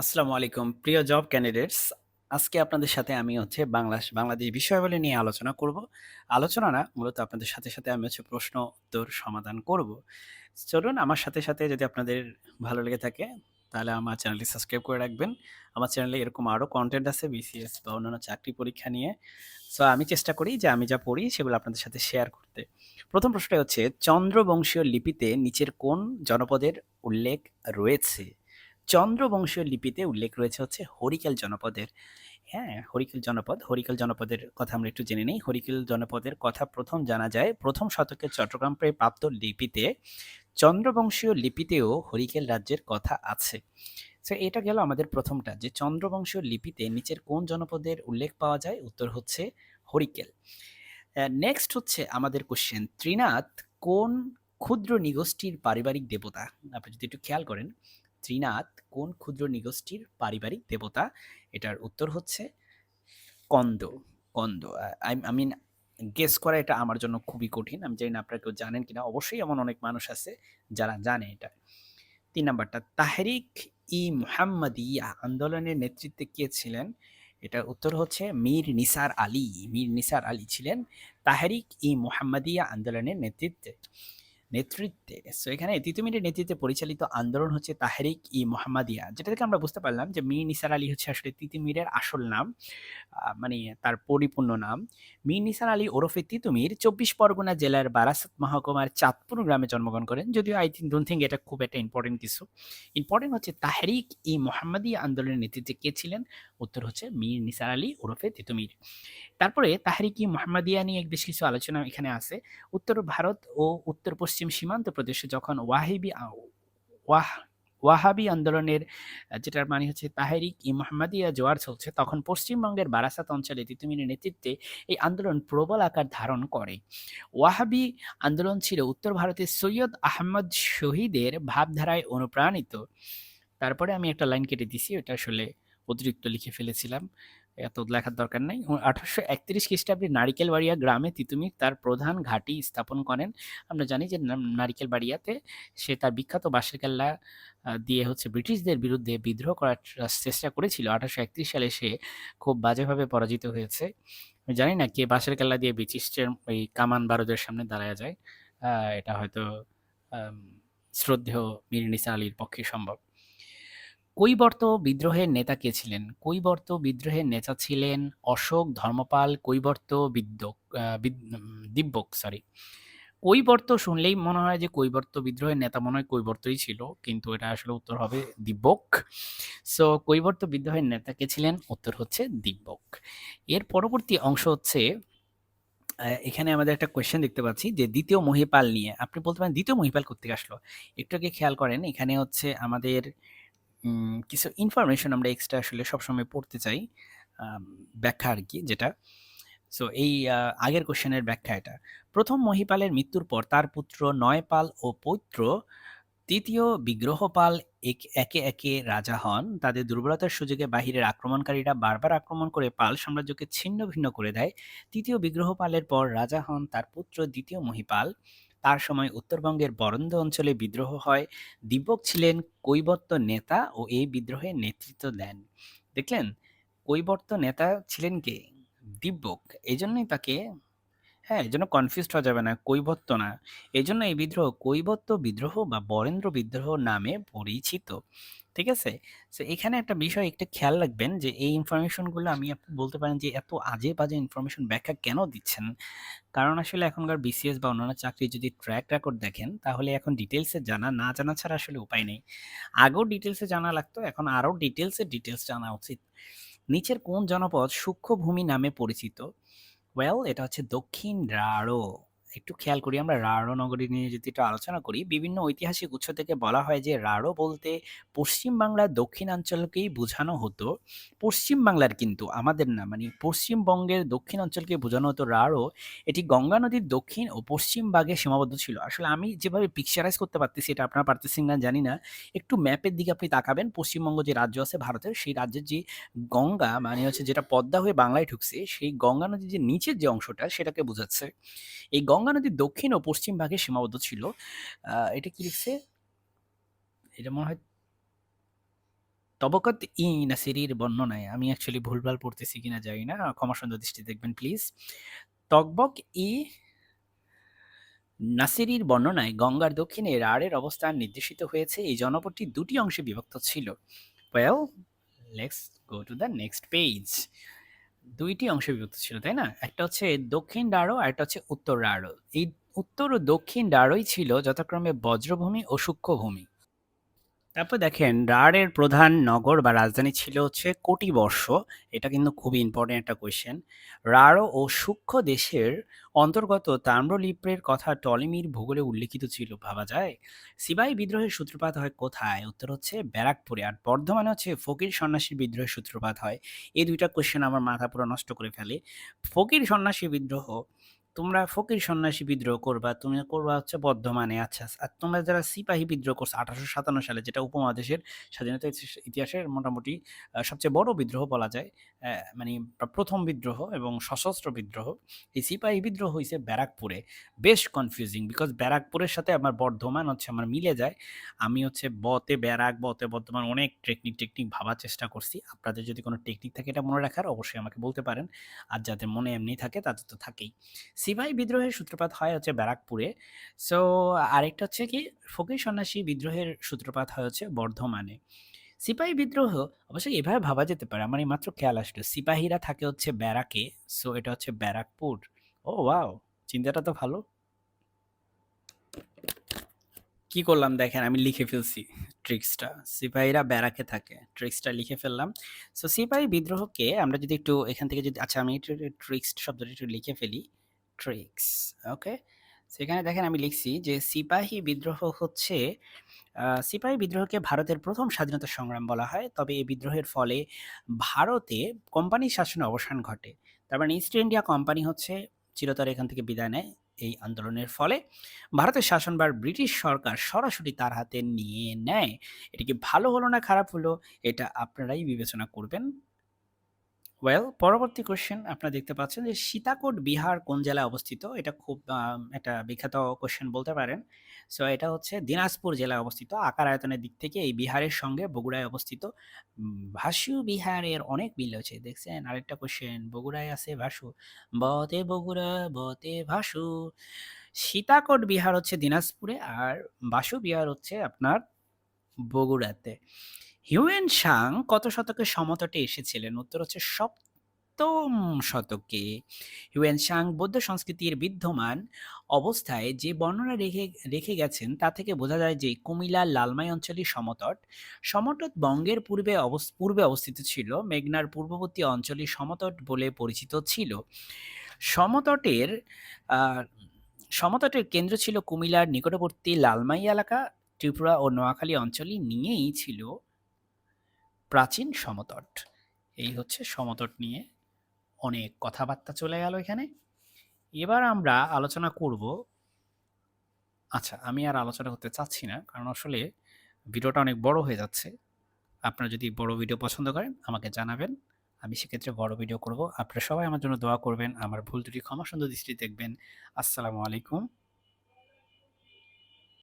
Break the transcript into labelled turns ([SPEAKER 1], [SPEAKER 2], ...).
[SPEAKER 1] আসসালামু আলাইকুম। প্রিয় জব ক্যান্ডিডেটস আজকে আপনাদের সাথে আমি হচ্ছে বাংলা বাংলাদেশ বিষয়াবলী নিয়ে আলোচনা করব। আলোচনা না, মূলত আপনাদের সাথে সাথে আমি হচ্ছে প্রশ্ন উত্তর সমাধান করব। চলুন, আমার সাথে সাথে যদি আপনাদের ভালো লেগে থাকে, তাহলে আমার চ্যানেলটি সাবস্ক্রাইব করে রাখবেন। আমার চ্যানেলে এরকম আরও কন্টেন্ট আছে বিসিএস বা অন্যান্য চাকরি পরীক্ষা নিয়ে। সো আমি চেষ্টা করি যে আমি যা পড়ি, সেগুলো আপনাদের সাথে শেয়ার করতে। প্রথম প্রশ্নটা হচ্ছে, চন্দ্রবংশীয় লিপিতে নিচের কোন জনপদের উল্লেখ রয়েছে? চন্দ্রবংশীয় লিপিতে উল্লেখ রয়েছে হচ্ছে হরিকেল জনপদের। হ্যাঁ হরিকেল জনপদ, হরিকেল জনপদের কথা আমরা একটু জেনে নিই। হরিকেল জনপদের কথা প্রথম জানা যায় প্রথম শতকের চট্টগ্রাম প্রায় প্রাপ্ত লিপিতে। চন্দ্রবংশীয় লিপিতেও হরিকেল রাজ্যের কথা আছে। সো এটা গেল আমাদের প্রথমটা যে চন্দ্রবংশীয় লিপিতে নিচের কোন জনপদের উল্লেখ পাওয়া যায়? উত্তর হচ্ছে হরিকেল। নেক্সট হচ্ছে আমাদের কোশ্চেন ত্রিনাথ কোন ক্ষুদ্র নিগোষ্ঠীর পারিবারিক দেবতা? আপনি যদি একটু খেয়াল করেন। ত্রিনাথ কোন ক্ষুদ্র নিগোষ্ঠীর পারিবারিক দেবতা? এটার উত্তর হচ্ছে কন্দ। কন্দ। আই মিন গেস করা এটা আমার জন্য খুবই কঠিন। আমি জানি না আপনারা কেউ জানেন কিনা। অবশ্যই এমন অনেক মানুষ আছে যারা জানে এটা। তিন নাম্বারটা, তাহরিক ই মুহাম্মদিয়া আন্দোলনের নেতৃত্বে কে ছিলেন? এটার উত্তর হচ্ছে মীর নিসার আলী। মীর নিসার আলী ছিলেন তাহরিক ই মুহাম্মদিয়া আন্দোলনের নেতৃত্বে। নেতৃত্বে। সো এখানে তিতুমিরের নেতৃত্বে পরিচালিত আন্দোলন হচ্ছে তাহেরিক ই মোহাম্মদিয়া, যেটা থেকে আমরা বুঝতে পারলাম যে মীর নিসার আলী হচ্ছে আসলে তিতুমিরের আসল নাম মানে তার পরিপূর্ণ নাম। মীর নিসার আলী ওরফে তিতুমির চব্বিশ পরগনা জেলার বারাসাত মহকুমার চাঁদপুর গ্রামে জন্মগ্রহণ করেন। যদিও আই থিঙ্ক ডোন থিঙ্ক এটা খুব একটা ইম্পর্টেন্ট কিছু। ইম্পর্টেন্ট হচ্ছে তাহেরিক ই মোহাম্মদিয়া আন্দোলনের নেতৃত্বে কে ছিলেন? উত্তর হচ্ছে মীর নিসার আলী ওরফে তিতুমির তারপরে তাহারিকি মোহাম্মদিয়া নিয়ে বেশ কিছু আলোচনা এখানে আছে। উত্তর ভারত ও উত্তর পশ্চিম সীমান্ত প্রদেশে যখন ওয়াহিবি ওয়াহ, ওয়াহাবি আন্দোলনের যেটার মানে হচ্ছে তাহেরিক ই মোহাম্মদিয়া জোয়ার চলছে, তখন পশ্চিমবঙ্গের বারাসাত অঞ্চলে তিতুমিনের নেতৃত্বে এই আন্দোলন প্রবল আকার ধারণ করে। ওয়াহাবি আন্দোলন ছিল উত্তর ভারতের সৈয়দ আহমদ শহীদের ভাবধারায় অনুপ্রাণিত। তারপরে আমি একটা লাইন কেটে দিছি, ওটা আসলে অতিরিক্ত লিখে ফেলেছিলাম। এত লেখার দরকার নেই। আঠারোশো একত্রিশ খ্রিস্টাব্দে নারিকেল বাড়িয়া গ্রামে তিতুমির তার প্রধান ঘাঁটি স্থাপন করেন। আমরা জানি যে নারিকেল বাড়িয়াতে সে তার বিখ্যাত বাঁশের কেল্লা দিয়ে হচ্ছে ব্রিটিশদের বিরুদ্ধে বিদ্রোহ করার চেষ্টা করেছিল। আঠারোশো একত্রিশ সালে সে খুব বাজেভাবে পরাজিত হয়েছে। আমি জানি না কে বাঁশের কেল্লা দিয়ে ব্রিটিশের ওই কামান বারুদের সামনে দাঁড়ায় যায়। এটা হয়তো শ্রদ্ধেয় মীর নিসা আলীর পক্ষে সম্ভব। কৈবর্ত বিদ্রোহের নেতা কে ছিলেন? কৈবর্ত বিদ্রোহের নেতা ছিলেন অশোক ধর্মপাল কৈবর্ত বিদ্যক দিব্যক সরি কৈবর্ত শুনলেই মনে হয় যে কৈবর্ত বিদ্রোহের নেতা মনে হয় কৈবর্তই ছিল, কিন্তু এটা আসলে উত্তর হবে দিব্যক। সো কৈবর্ত বিদ্রোহের নেতা কে ছিলেন? উত্তর হচ্ছে দিব্যক। এর পরবর্তী অংশ হচ্ছে এখানে আমাদের একটা কোয়েশ্চেন দেখতে পাচ্ছি যে দ্বিতীয় মহিপাল নিয়ে, আপনি বলতে পারেন দ্বিতীয় মহিপাল করতে আসলো? একটু আগে খেয়াল করেন, এখানে হচ্ছে আমাদের কিছু ইনফরমেশন আমরা এক্সট্রা আসলে সবসময় পড়তে চাই ব্যাখ্যা আর কি যেটা। সো এই আগের কোশ্চেনের ব্যাখ্যা এটা। প্রথম মহিপালের মৃত্যুর পর তার পুত্র নয়পাল ও পৌত্র, তৃতীয় বিগ্রহপাল একে একে রাজা হন। তাদের দুর্বলতার সুযোগে বাহিরের আক্রমণকারীরা বারবার আক্রমণ করে পাল সাম্রাজ্যকে ছিন্ন ভিন্ন করে দেয়। তৃতীয় বিগ্রহপালের পর রাজা হন তার পুত্র দ্বিতীয় মহিপাল। তার সময় উত্তরবঙ্গের বরন্দ অঞ্চলে বিদ্রোহ হয়। দিব্যক ছিলেন কৈবর্ত নেতা ও এই বিদ্রোহে নেতৃত্ব দেন। দেখলেন কৈবর্ত নেতা ছিলেন কে? দিব্যক এই জন্যই তাকে হ্যাঁ এই জন্য কনফিউজড হওয়া যাবে না কৈবর্ত না। এই জন্য এই বিদ্রোহ কৈবর্ত বিদ্রোহ বা বরেন্দ্র বিদ্রোহ নামে পরিচিত। ঠিক আছে? সো এখানে একটা বিষয়, একটু খেয়াল রাখবেন যে এই ইনফরমেশনগুলো আমি আপনি বলতে পারেন যে এত আজে বাজে ইনফরমেশন ব্যাখ্যা কেন দিচ্ছেন? কারণ আসলে এখনকার বিসিএস বা অন্যান্য চাকরি যদি ট্র্যাক রেকর্ড দেখেন, তাহলে এখন ডিটেলসে জানা, না জানা ছাড়া আসলে উপায় নেই। আগেও ডিটেলসে জানা লাগতো, এখন আরও ডিটেলসে ডিটেলস জানা উচিত। নিচের কোন জনপদ সূক্ষ্ম ভূমি নামে পরিচিত? ওয়েল এটা হচ্ছে দক্ষিণ রাঢ় একটু খেয়াল করি, আমরা রাঢ় নগরী নিয়ে যদি একটু আলোচনা করি, বিভিন্ন ঐতিহাসিক উৎস থেকে বলা হয় যে রাঢ় বলতে পশ্চিমবাংলার দক্ষিণাঞ্চলকেই বোঝানো হতো। পশ্চিমবাংলার কিন্তু আমাদের না মানে পশ্চিমবঙ্গের দক্ষিণ অঞ্চলকে বোঝানো হতো রাঢ়। এটি গঙ্গা নদীর দক্ষিণ ও পশ্চিম ভাগে সীমাবদ্ধ ছিল। আসলে আমি যেভাবে পিকচারাইজ করতে পারতেছি, এটা আপনারা পারতেছেন না জানি না। একটু ম্যাপের দিকে আপনি তাকাবেন, পশ্চিমবঙ্গ যে রাজ্য আছে ভারতের, সেই রাজ্যের যে গঙ্গা মানে হচ্ছে যেটা পদ্মা হয়ে বাংলায় ঢুকছে, সেই গঙ্গা নদীর যে নিচের যে অংশটা, সেটাকে বোঝাচ্ছে। এই গঙ্গা নদীর দক্ষিণ ও পশ্চিম ভাগে সীমাবদ্ধ ছিল। এটা কি লিখছে? এটা মনে হয় তবকত ই নাসিরির বর্ণনায়। আমি অ্যাকচুয়ালি ভুলভাল পড়তেছি কিনা জানি না। ক্ষমা সুন্দর দৃষ্টি দেখবেন প্লিজ তকবক ই নাসিরির বর্ণনায় গঙ্গার দক্ষিণে রাঢ়ের অবস্থান নির্দেশিত হয়েছে। এই জনপদটি দুটি অংশে বিভক্ত ছিল। Well let's go to the next page দুইটি অংশে বিভক্ত ছিল, তাই না? একটা হচ্ছে দক্ষিণ ডারো আর একটা হচ্ছে উত্তর ডারো এই উত্তর ও দক্ষিণ ডারোই ছিল যথাক্রমে বজ্রভূমি ও সূক্ষ্মভূমি। তারপর দেখেন, রাঢ়ের প্রধান নগর বা রাজধানী ছিল হচ্ছে কোটিবর্ষ। এটা কিন্তু খুবই ইম্পর্টেন্ট একটা কোয়েশ্চেন রাঢ় ও সূক্ষ্ম দেশের অন্তর্গত তাম্রলিপ্রের কথা টলিমির ভূগোলে উল্লেখিত ছিল, ভাবা যায়। সিবাই বিদ্রোহের সূত্রপাত হয় কোথায়? উত্তর হচ্ছে ব্যারাকপুরে। আর বর্ধমানে হচ্ছে ফকির সন্ন্যাসী বিদ্রোহের সূত্রপাত হয়। এই দুইটা কোয়েশ্চেন আমার মাথা পুরো নষ্ট করে ফেলে। ফকির সন্ন্যাসী বিদ্রোহ তোমরা ফকির সন্ন্যাসী বিদ্রোহ করবা, তুমি করবা হচ্ছে বর্ধমানে আচ্ছা আর তোমরা যারা সিপাহী বিদ্রোহ করছ, আঠারোশো সাতান্ন সালে, যেটা উপমহাদেশের স্বাধীনতা ইতিহাসের মোটামুটি সবচেয়ে বড় বিদ্রোহ বলা যায় মানে প্রথম বিদ্রোহ এবং সশস্ত্র বিদ্রোহ, এই সিপাহী বিদ্রোহ হয়েছে ব্যারাকপুরে। বেশ কনফিউজিং বিকজ ব্যারাকপুরের সাথে আমার বর্ধমান হচ্ছে আমার মিলে যায়। আমি হচ্ছে বতে ব্যারাক, বতে বর্ধমান অনেক টেকনিক টেকনিক ভাবার চেষ্টা করছি। আপনাদের যদি কোনো টেকনিক থাকে, এটা মনে রাখার, অবশ্যই আমাকে বলতে পারেন। আর যাদের মনে এমনি থাকে, তাদের তো থাকেই। সিপাহী বিদ্রোহের সূত্রপাত হয় হচ্ছে ব্যারাকপুরে। সো আরেকটা হচ্ছে কি, ফকির সন্ন্যাসী বিদ্রোহের সূত্রপাত হয় হচ্ছে বর্ধমানে। সিপাহী বিদ্রোহ অবশ্যই এভাবে ভাবা যেতে পারে, আমার এই মাত্র খেয়াল আসলো। সিপাহীরা থাকে হচ্ছে ব্যারাকে সো এটা হচ্ছে ব্যারাকপুর। ও, ওয়াও, চিন্তাটা তো ভালো। কি করলাম দেখেন, আমি লিখে ফেলছি ট্রিক্সটা। সিপাহীরা ব্যারাকে থাকে, ট্রিক্সটা লিখে ফেললাম। সো সিপাহী বিদ্রোহকে আমরা যদি একটু এখান থেকে যদি আচ্ছা আমি ট্রিক্স শব্দটা একটু লিখে ফেলি। ট্রিক্স ওকে সেখানে দেখেন আমি লিখছি যে সিপাহী বিদ্রোহ হচ্ছে সিপাহী বিদ্রোহকে ভারতের প্রথম স্বাধীনতা সংগ্রাম বলা হয়। তবে এই বিদ্রোহের ফলে ভারতে কোম্পানি শাসনের অবসান ঘটে। তার মানে ইস্ট ইন্ডিয়া কোম্পানি হচ্ছে, চিরতরে এখান থেকে বিদায় নেয় এই আন্দোলনের ফলে। ভারতের শাসনভার ব্রিটিশ সরকার সরাসরি তার হাতে নিয়ে নেয়। এটা কি ভালো হলো না খারাপ হলো? এটা আপনারাই বিবেচনা করবেন। ওয়েল পরবর্তী কোশ্চেন আপনারা দেখতে পাচ্ছেন যে সীতাকোট বিহার কোন জেলায় অবস্থিত? এটা খুব একটা বিখ্যাত কোশ্চেন বলতে পারেন। সো এটা হচ্ছে দিনাজপুর জেলায় অবস্থিত। আকার আয়তনের দিক থেকে এই বিহারের সঙ্গে বগুড়ায় অবস্থিত। ভাসু বিহারের অনেক মিল আছে দেখছেন? আরেকটা কোশ্চেন বগুড়ায় আছে ভাসু। বতে বগুড়া, বতে ভাসু। সীতাকোট বিহার হচ্ছে দিনাজপুরে আর বাসু বিহার হচ্ছে আপনার বগুড়াতে। হিউয়েন সাং কত শতকে সমতটে এসেছিলেন? উত্তর হচ্ছে সপ্তম শতকে। হিউয়েন সাং বৌদ্ধ সংস্কৃতির বিদ্যমান অবস্থায় যে বর্ণনা রেখে রেখে গেছেন, তা থেকে বোঝা যায় যে কুমিল্লার লালমাই অঞ্চলই সমতট সমতট বঙ্গের পূর্বে পূর্বে অবস্থিত ছিল, মেঘনার পূর্ববর্তী অঞ্চলই সমতট বলে পরিচিত ছিল। সমতটের সমতটের কেন্দ্র ছিল কুমিল্লার নিকটবর্তী লালমাই এলাকা, ত্রিপুরা ও নোয়াখালী অঞ্চলই নিয়েই ছিল। প্রাচীন সমতট। এই হচ্ছে সমতট নিয়ে অনেক কথাবার্তা চলে গেল এখানে। এবার আমরা আলোচনা করব আচ্ছা আমি আর আলোচনা করতে চাচ্ছি না, কারণ আসলে ভিডিওটা অনেক বড় হয়ে যাচ্ছে। আপনারা যদি বড় ভিডিও পছন্দ করেন, আমাকে জানাবেন। আমি সেক্ষেত্রে বড় ভিডিও করব। আপনারা সবাই আমার জন্য দোয়া করবেন। আমার ভুল ত্রুটি ক্ষমা সুন্দর দৃষ্টি দেখবেন। আসসালামু আলাইকুম।